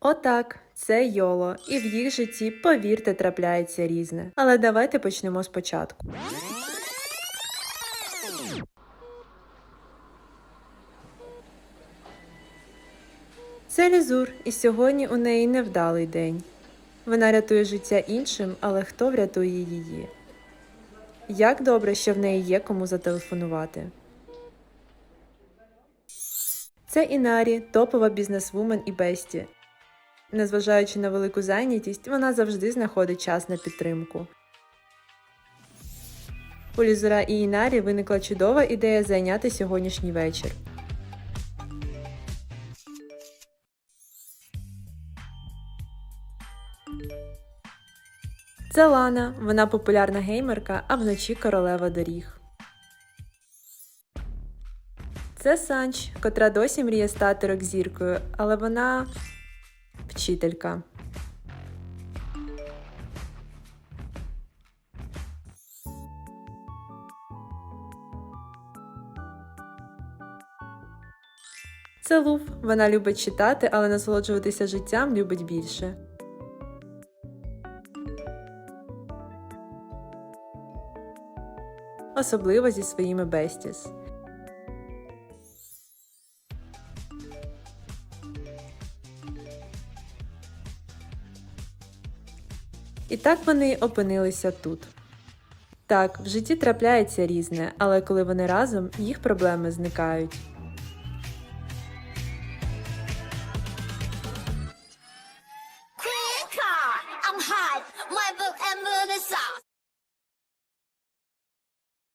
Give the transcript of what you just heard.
Отак, це Йоло, і в їх житті, повірте, трапляється різне. Але давайте почнемо спочатку. Це Лізур, і сьогодні у неї невдалий день. Вона рятує життя іншим, але хто врятує її? Як добре, що в неї є кому зателефонувати. Це Інарі, топова бізнесвумен і бесті. Незважаючи на велику зайнятість, вона завжди знаходить час на підтримку. У Лізура і Інарі виникла чудова ідея зайняти сьогоднішній вечір. Це Лана, вона популярна геймерка, а вночі королева доріг. Це Санч, котра досі мріє стати рок-зіркою, але вона вчителька. Це Луф. Вона любить читати, але насолоджуватися життям любить більше. Особливо зі своїми бестіс. І так вони опинилися тут. Так, в житті трапляється різне, але коли вони разом, їх проблеми зникають.